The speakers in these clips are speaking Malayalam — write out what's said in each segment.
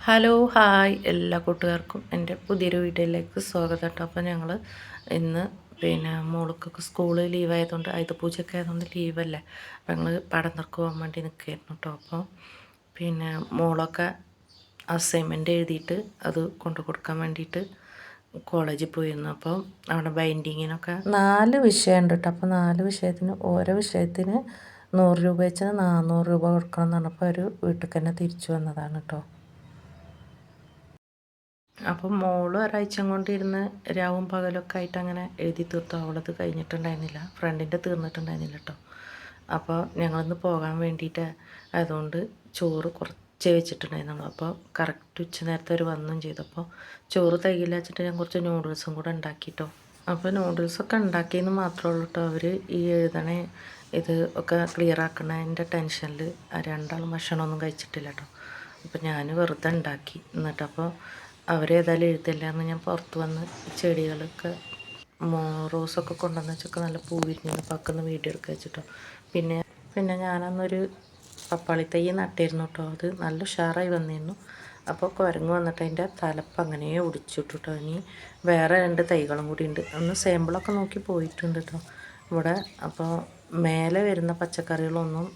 ഹലോ ഹായ് എല്ലാ കൂട്ടുകാർക്കും എന്റെ പുതിയൊരു വീഡിയോയിലേക്ക് സ്വാഗതം കേട്ടോ. അപ്പോൾ ഞങ്ങൾ ഇന്ന് പിന്നെ മോൾക്കൊക്കെ സ്കൂളിൽ ലീവായതുകൊണ്ട് ആയുധ പൂജയൊക്കെ ആയതുകൊണ്ട് ലീവല്ലേ? അപ്പോൾ ഞങ്ങൾ പടം നിറക്ക് പോകാൻ വേണ്ടി നിൽക്കുകയായിരുന്നു കേട്ടോ. അപ്പോൾ പിന്നെ മോളൊക്കെ അസൈൻമെന്റ് എഴുതിയിട്ട് അത് കൊണ്ടു കൊടുക്കാൻ വേണ്ടിയിട്ട് കോളേജിൽ പോയിരുന്നു. അപ്പോൾ അവിടെ ബൈൻഡിങ്ങിനൊക്കെ നാല് വിഷയമുണ്ട് കേട്ടോ. അപ്പോൾ നാല് വിഷയത്തിന് ഓരോ വിഷയത്തിന് നൂറ് രൂപ വെച്ചാൽ നാനൂറ് രൂപ കൊടുക്കണം എന്ന് പറഞ്ഞപ്പോൾ ഒരു വീട്ടിൽ തന്നെ തിരിച്ചു വന്നതാണ് കേട്ടോ. അപ്പം മോൾ ഒരാഴ്ച കൊണ്ടിരുന്ന് രാവും പകലൊക്കെ ആയിട്ട് അങ്ങനെ എഴുതി തീർത്തു. അവളത് കഴിഞ്ഞിട്ടുണ്ടായിരുന്നില്ല. ഫ്രണ്ടിന്റെ തീർന്നിട്ടുണ്ടായിരുന്നില്ല കേട്ടോ. അപ്പോൾ ഞങ്ങളിന്ന് പോകാൻ വേണ്ടിയിട്ട് അതുകൊണ്ട് ചോറ് കുറച്ചേ വെച്ചിട്ടുണ്ടായിരുന്നുള്ളൂ അപ്പോൾ കറക്റ്റ് ഉച്ച നേരത്തെ ഒരു വന്നും ചെയ്തു. അപ്പോൾ ചോറ് തൈകില്ല വെച്ചിട്ട് ഞാൻ കുറച്ച് നൂഡിൽസും കൂടെ ഉണ്ടാക്കിട്ടോ. അപ്പോൾ നൂഡിൽസൊക്കെ ഉണ്ടാക്കിയെന്ന് മാത്രമേ ഉള്ളൂ കേട്ടോ. അവർ ഈ എഴുതണേ ഇത് ഒക്കെ ക്ലിയർ ആക്കണതിന്റെ ടെൻഷനിൽ രണ്ടാളും ഭക്ഷണമൊന്നും കഴിച്ചിട്ടില്ല കേട്ടോ. അപ്പോൾ ഞാൻ വെറുതെ ഉണ്ടാക്കി. എന്നിട്ടപ്പോൾ അവരേതായാലും എഴുത്തില്ല എന്ന് ഞാൻ പുറത്ത് വന്ന് ചെടികളൊക്കെ റോസൊക്കെ കൊണ്ടുവന്ന് വെച്ചൊക്കെ നല്ല പൂ വിരിഞ്ഞ് പക്കുന്ന വീഡിയോ എടുക്കുക വെച്ചിട്ടോ. പിന്നെ പിന്നെ ഞാനന്നൊരു പപ്പാളി തൈ നട്ടിരുന്നു കേട്ടോ അത് നല്ല ഉഷാറായി വന്നിരുന്നു. അപ്പോൾ കുരങ്ങ് വന്നിട്ട് അതിന്റെ തലപ്പ് അങ്ങനെ ഒടിച്ചിട്ടു കേട്ടോ ഇനി വേറെ രണ്ട് തൈകളും കൂടി ഉണ്ട്. ഒന്ന് സാമ്പിളൊക്കെ നോക്കി പോയിട്ടുണ്ട് കേട്ടോ ഇവിടെ അപ്പോൾ മേലെ വരുന്ന പച്ചക്കറികളൊന്നും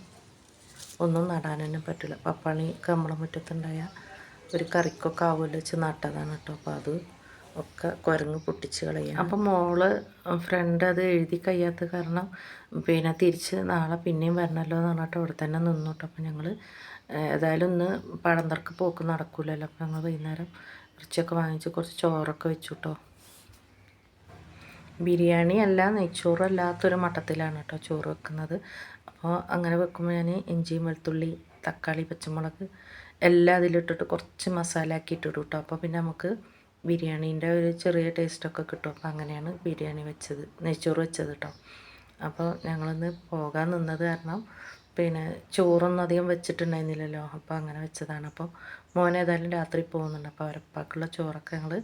ഒന്നും നടാനൊന്നും പറ്റില്ല. പപ്പാളി കമ്പളം മുറ്റത്തുണ്ടായ ഒരു കറിക്കൊക്കെ ആവുമല്ലോ വെച്ച് നട്ടതാണ് കേട്ടോ. അപ്പോൾ അത് ഒക്കെ കുരങ്ങ് പൊട്ടിച്ച് കളയാം അപ്പം മോൾ ഫ്രണ്ട് അത് എഴുതി കഴിയാത്ത കാരണം പിന്നെ തിരിച്ച് നാളെ പിന്നെയും വരണമല്ലോ എന്ന് പറഞ്ഞിട്ട് അവിടെ തന്നെ നിന്നു കേട്ടോ. അപ്പം ഞങ്ങൾ ഏതായാലും ഒന്ന് പഴന്തർക്ക് പോക്ക് നടക്കൂലല്ലോ. അപ്പം ഞങ്ങൾ വൈകുന്നേരം ഇറച്ചിയൊക്കെ വാങ്ങിച്ച് കുറച്ച് ചോറൊക്കെ വെച്ചു കേട്ടോ. ബിരിയാണി അല്ല നെയ്ച്ചോറും അല്ലാത്തൊരു മട്ടത്തിലാണ് കേട്ടോ ചോറ് വെക്കുന്നത്. അപ്പോൾ അങ്ങനെ വെക്കുമ്പോൾ ഞാൻ ഇഞ്ചിയും വെളുത്തുള്ളി തക്കാളി പച്ചമുളക് എല്ലാം അതിലിട്ടിട്ട് കുറച്ച് മസാല ആക്കിയിട്ട് ഇടും കേട്ടോ അപ്പോൾ പിന്നെ നമുക്ക് ബിരിയാണീന്റെ ഒരു ചെറിയ ടേസ്റ്റൊക്കെ കിട്ടും. അപ്പോൾ അങ്ങനെയാണ് ബിരിയാണി വെച്ചത് നെയ്ച്ചോറ് വെച്ചത് കേട്ടോ അപ്പോൾ ഞങ്ങളിന്ന് പോകാൻ നിന്നത് കാരണം പിന്നെ ചോറൊന്നും അധികം വെച്ചിട്ടുണ്ടായിരുന്നില്ലല്ലോ. അപ്പോൾ അങ്ങനെ വെച്ചതാണ്. അപ്പോൾ മോൻ ഏതായാലും രാത്രി പോകുന്നുണ്ട്. അപ്പോൾ അവരപ്പാക്കുള്ള ചോറൊക്കെ ഞങ്ങൾ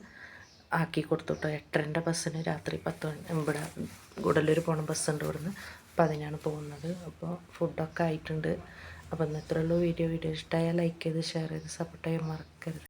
ആക്കി കൊടുത്തു കേട്ടോ എട്ടരന്റെ ബസ്സിന് രാത്രി പത്ത് ഇവിടെ ഗുഡല്ലൂർ പോകുന്ന ബസ്സുണ്ട് ഇവിടുന്ന്. അപ്പോൾ അതിനാണ് പോകുന്നത്. അപ്പോൾ ഫുഡൊക്കെ ആയിട്ടുണ്ട്. അപ്പോൾ ഇന്ന് വീഡിയോ വീഡിയോ ഇഷ്ടമായാൽ ലൈക്ക് ചെയ്ത് ഷെയർ ചെയ്ത് സപ്പോർട്ട് ചെയ്യാൻ മറക്കരുത്.